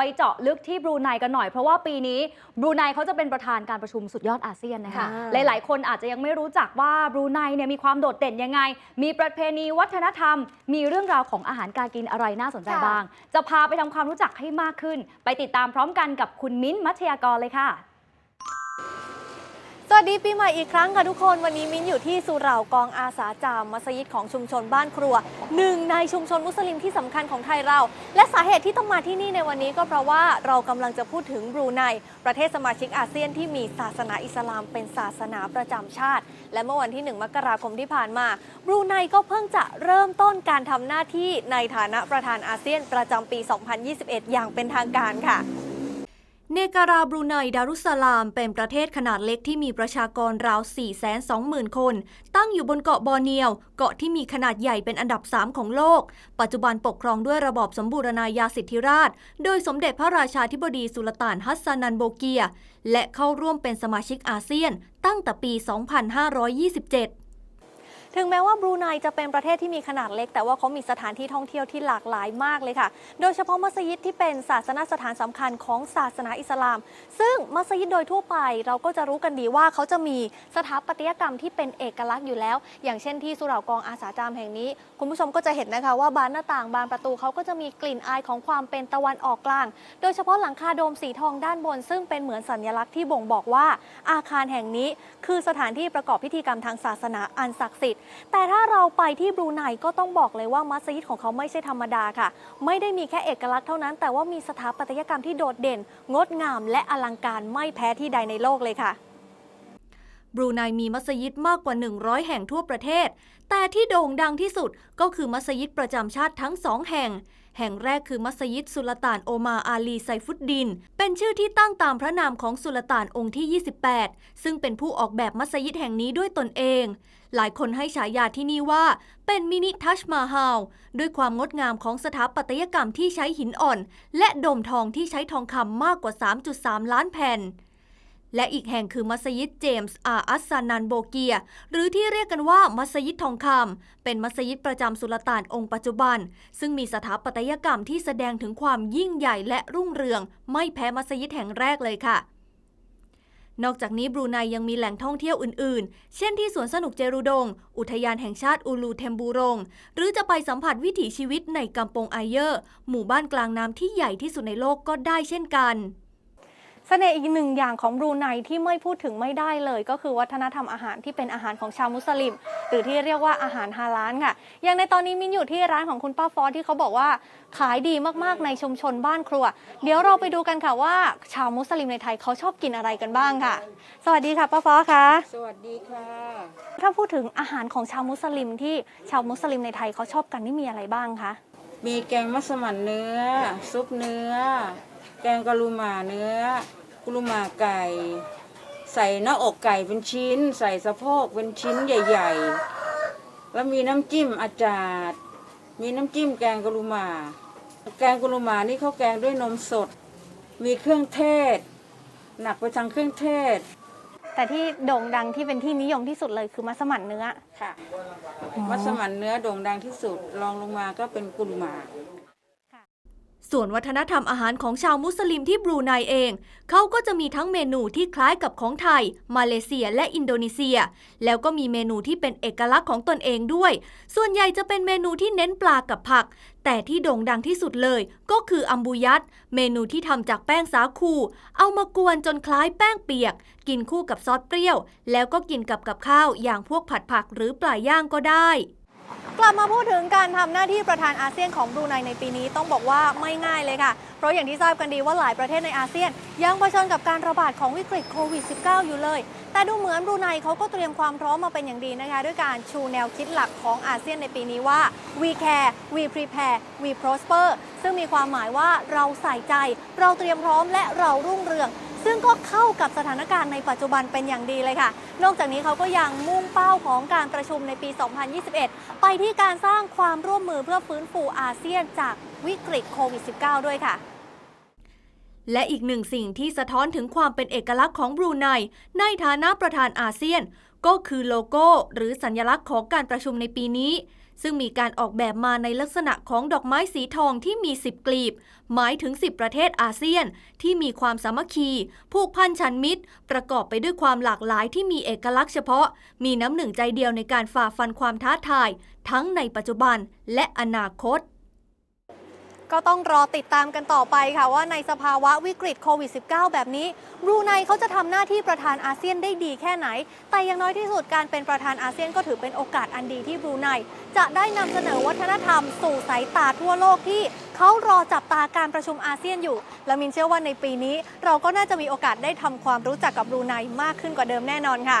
ไปเจาะลึกที่บรูไนกันหน่อย เพราะว่าปีนี้บรูไนเขาจะเป็นประธานการประชุมสุดยอดอาเซียนนะคะค่ะหลายๆ คนอาจจะยังไม่รู้จักว่าบรูไนเนี่ยมีความโดดเด่นยังไง มีประเพณีวัฒนธรรม มีเรื่องราวของอาหารการกินอะไรน่าสนใจบ้าง จะพาไปทำความรู้จักให้มากขึ้น ไปติดตามพร้อมกันกับคุณมิ้นท์มัชยากรเลยค่ะ สวัสดีปีใหม่อีกครั้งค่ะทุกคนวันนี้มิ้นอยู่ที่สุเหร่ากองอาสาจามมัสยิดของชุมชนบ้านครัวหนึ่งในชุมชนมุสลิมที่สำคัญของไทยเรา และสาเหตุที่ต้องมาที่นี่ในวันนี้ก็เพราะว่าเรากำลังจะพูดถึงบรูไนประเทศสมาชิกอาเซียนที่มีศาสนาอิสลามเป็นศาสนาประจำชาติ และเมื่อวันที่ 1 มกราคมที่ผ่านมาบรูไนก็เพิ่งจะเริ่มต้นการทำหน้าที่ในฐานะประธานอาเซียนประจำปี 2021 อย่างเป็นทางการค่ะ เนการาบรูไนดารุสลาม เป็นประเทศขนาดเล็กที่มีประชากรราว 420,000 คน ตั้งอยู่บนเกาะบอร์เนียว เกาะที่มีขนาดใหญ่เป็นอันดับ 3 ของโลก ปัจจุบันปกครองด้วยระบอบสมบูรณาญาสิทธิราช โดยสมเด็จพระราชาธิบดีสุลต่านฮัสซานันโบเกีย และเข้าร่วมเป็นสมาชิกอาเซียนตั้งแต่ปี 2527 ถึงแม้ว่าบรูไนจะเป็นประเทศที่มีขนาดเล็ก แต่ว่าเขามีสถานที่ท่องเที่ยวที่หลากหลายมากเลยค่ะ โดยเฉพาะมัสยิดที่เป็นศาสนสถานสำคัญของศาสนาอิสลาม ซึ่งมัสยิดโดยทั่วไปเราก็จะรู้กันดีว่าเขาจะมีสถาปัตยกรรมที่เป็นเอกลักษณ์อยู่แล้ว อย่างเช่นที่สุเหร่ากองอาสาจามแห่งนี้ คุณผู้ชมก็จะเห็นนะคะว่าบานหน้าต่างบานประตูเขาก็จะมีกลิ่นอายของความเป็นตะวันออกกลาง โดยเฉพาะหลังคาโดมสีทองด้านบน ซึ่งเป็นเหมือนสัญลักษณ์ที่บ่งบอกว่า อาคารแห่งนี้ คือสถานที่ประกอบพิธีกรรมทางศาสนาอันศักดิ์สิทธิ์แต่ถ้าเราไปที่บรูไนก็ต้องบอกเลยว่ามัสยิดของเขาไม่ใช่ธรรมดาค่ะ ไม่ได้มีแค่เอกลักษณ์เท่านั้น แต่ว่ามีสถาปัตยกรรมที่โดดเด่น งดงามและอลังการไม่แพ้ที่ใดในโลกเลยค่ะ บรูไนมีมัสยิดมากกว่า 100 แห่งทั่วประเทศ แต่ที่โด่งดังที่สุดก็คือมัสยิดประจำชาติทั้งสองแห่ง แห่งแรกคือมัสยิดสุลต่านโอมาอาลีไซฟุดดิน เป็นชื่อที่ตั้งตามพระนามของสุลต่านองค์ที่ 28 ซึ่งเป็นผู้ออกแบบมัสยิดแห่งนี้ด้วยตนเอง หลายคนให้ฉายาที่นี่ว่า เป็นมินิทัชมาฮาลด้วยความงดงามของสถาปัตยกรรมที่ใช้หินอ่อน และโดมทองที่ใช้ทองคำมากกว่า 3.3 ล้านแผ่น และอีกแห่งคือมัสยิดเจมส์อาอัสซานันโบเกีย หรือที่เรียกกันว่ามัสยิดทองคำเป็นมัสยิดประจำสุลต่านองค์ปัจจุบัน ซึ่งมีสถาปัตยกรรมที่แสดงถึงความยิ่งใหญ่และรุ่งเรือง ไม่แพ้มัสยิดแห่งแรกเลยค่ะนอกจากนี้บรูไนยังมีแหล่งท่องเที่ยวอื่นๆ เช่นที่สวนสนุกเจรูดง อุทยานแห่งชาติอูลูเทมบูรง หรือจะไปสัมผัสวิถีชีวิตในกัมปงไอเยอร์ หมู่บ้านกลางน้ำที่ใหญ่ที่สุดในโลกก็ได้เช่นกัน เสน่ห์อีกหนึ่งอย่างของบรูไนที่ไม่พูดถึงไม่ได้เลย ก็คือวัฒนธรรมอาหารที่เป็นอาหารของชาวมุสลิม หรือที่เรียกว่าอาหารฮาลาลค่ะ อย่างในตอนนี้มินอยู่ที่ร้านของคุณป้าฟอสที่เขาบอกว่าขายดีมากๆในชุมชนบ้านครัว เดี๋ยวเราไปดูกันค่ะว่า ชาวมุสลิมในไทยเขาชอบกินอะไรกันบ้างค่ะ สวัสดีค่ะป้าฟอสคะสวัสดีค่ะ ถ้าพูดถึงอาหารของชาวมุสลิมที่ชาวมุสลิมในไทยเขาชอบกันนี่มีอะไรบ้างคะ มีแกงมัสมั่นเนื้อ ซุปเนื้อ แกงกะลูหมาเนื้อกุลูหมาไก่ ใส่หน้าอกไก่เป็นชิ้น ใส่สะโพกเป็นชิ้นใหญ่ ๆ แล้วมีน้ำจิ้มอาจาดมีน้ำจิ้มแกงกะลูหมา แกงกะลูหมานี่เขาแกงด้วยนมสด มีเครื่องเทศ หนักไปทางเครื่องเทศ แต่ที่โด่งดังที่เป็นที่นิยมที่สุดเลยคือมัสมั่นเนื้อค่ะ มัสมั่นเนื้อโด่งดังที่สุดรองลงมาก็เป็นกุลูหมา ส่วนวัฒนธรรมอาหารของชาวมุสลิมที่บรูไนเอง เขาก็จะมีทั้งเมนูที่คล้ายกับของไทย มาเลเซียและอินโดนีเซีย แล้วก็มีเมนูที่เป็นเอกลักษณ์ของตนเองด้วย ส่วนใหญ่จะเป็นเมนูที่เน้นปลากับผัก แต่ที่โด่งดังที่สุดเลยก็คืออัมบูยัตเมนูที่ทำจากแป้งสาคู เอามากวนจนคล้ายแป้งเปียก กินคู่กับซอสเปรี้ยว แล้วก็กินกับกับข้าวอย่างพวกผัดผักหรือปลาย่างก็ได้ กลับมาพูดถึงการทำหน้าที่ประธานอาเซียนของบรูไนในปีนี้ต้องบอกว่าไม่ง่ายเลยค่ะ เพราะอย่างที่ทราบกันดีว่าหลายประเทศในอาเซียน ยังเผชิญกับการระบาดของวิกฤตโควิด -19 อยู่เลย แต่ดูเหมือนบรูไนเขาก็เตรียมความพร้อมมาเป็นอย่างดีนะคะ ด้วยการชูแนวคิดหลักของอาเซียนในปีนี้ว่า we care we prepare we prosper ซึ่งมีความหมายว่าเราใส่ใจ เราเตรียมพร้อมและเรารุ่งเรือง ซึ่งก็เข้ากับสถานการณ์ในปัจจุบันเป็นอย่างดีเลยค่ะ นอกจากนี้เขาก็ยังมุ่งเป้าของการประชุมในปี 2021 ไปที่การสร้างความร่วมมือเพื่อฟื้นฟูอาเซียนจากวิกฤตโควิด -19 ด้วยค่ะและอีกหนึ่งสิ่งที่สะท้อนถึงความเป็นเอกลักษณ์ของบรูไนในฐานะประธานอาเซียน ก็คือโลโก้ หรือสัญลักษณ์ของการประชุมในปีนี้ ซึ่งมีการออกแบบมาในลักษณะของดอกไม้สีทองที่มี 10 กลีบ หมายถึง 10 ประเทศอาเซียน ที่มีความสามัคคี ผูกพันชันมิตร ประกอบไปด้วยความหลากหลายที่มีเอกลักษณ์เฉพาะ มีน้ำหนึ่งใจเดียวในการฝ่าฟันความท้าทาย ทั้งในปัจจุบันและอนาคต ก็ต้องรอติดตามกันต่อไปค่ะว่าในสภาวะวิกฤตโควิด -19 แบบนี้บรูไนเขาจะทำหน้าที่ประธานอาเซียนได้ดีแค่ไหน แต่อย่างน้อยที่สุดการเป็นประธานอาเซียนก็ถือเป็นโอกาสอันดีที่บรูไนจะได้นำเสนอวัฒนธรรม สู่สายตาทั่วโลกที่เขารอจับตาการประชุมอาเซียนอยู่ และมินเชื่อว่าในปีนี้ เราก็น่าจะมีโอกาสได้ทำความรู้จักกับบรูไนมากขึ้นกว่าเดิมแน่นอนค่ะ